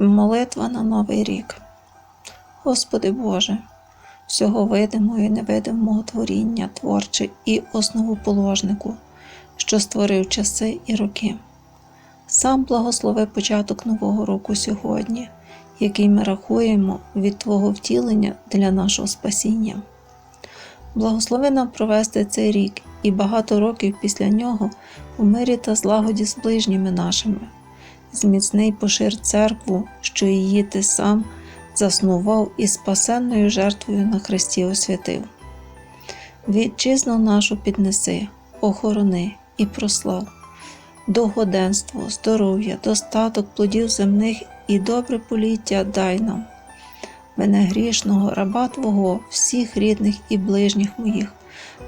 Молитва на Новий рік. Господи Боже, всього видимого і невидимого творіння, творче і основоположнику, що створив часи і роки. Сам благослови початок нового року сьогодні, який ми рахуємо від Твого втілення для нашого спасіння. Благослови нам провести цей рік і багато років після нього у мирі та злагоді з ближніми нашими. Зміцний пошир церкву, що її ти сам заснував і спасенною жертвою на Христі освятив. Вітчизну нашу піднеси, охорони і прослав, довгоденство, здоров'я, достаток плодів земних і добре поліття дай нам. Мене грішного, раба Твого, всіх рідних і ближніх моїх,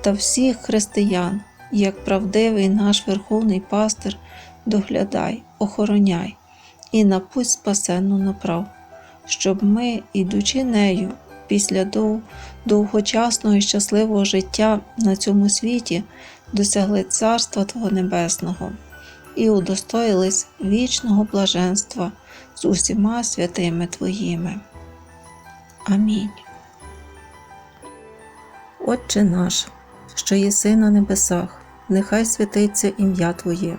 та всіх християн, як правдивий наш Верховний пастир, доглядай, охороняй і на путь спасенну направ, щоб ми, ідучи нею, після дов- довгочасного і щасливого життя на цьому світі, досягли Царства Твого Небесного і удостоїлись вічного блаженства з усіма святими Твоїми. Амінь. Отче наш, що єси на небесах, нехай святиться ім'я Твоє,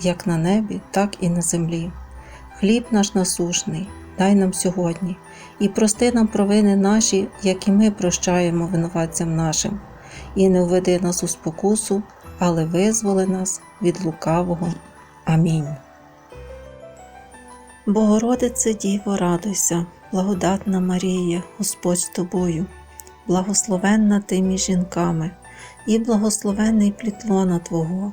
як на небі, так і на землі. Хліб наш насушний, дай нам сьогодні, і прости нам провини наші, як і ми прощаємо винуватцям нашим, і не введи нас у спокусу, але визволи нас від лукавого. Амінь. Богородице Діво, радуйся, благодатна Марія, Господь з тобою, благословенна ти між жінками, і благословенний плітлона Твого,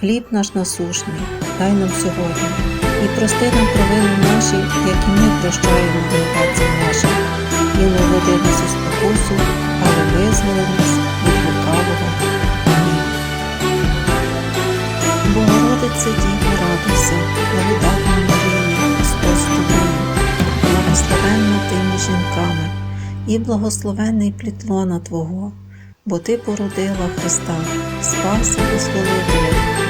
Хліб наш насушний, дай нам сьогодні, і прости нам провини наші, як і ми прощаємо винуватцям нашим, і не веди нас у спокусу, але визволи нас від лукавого. Амінь. Богородице Діво, радуйся, благодатна Марія, Господь з тобою, благословенна ти жінками, і благословенний плітлона Твого, бо Ти породила Христа, Спаса Визволителя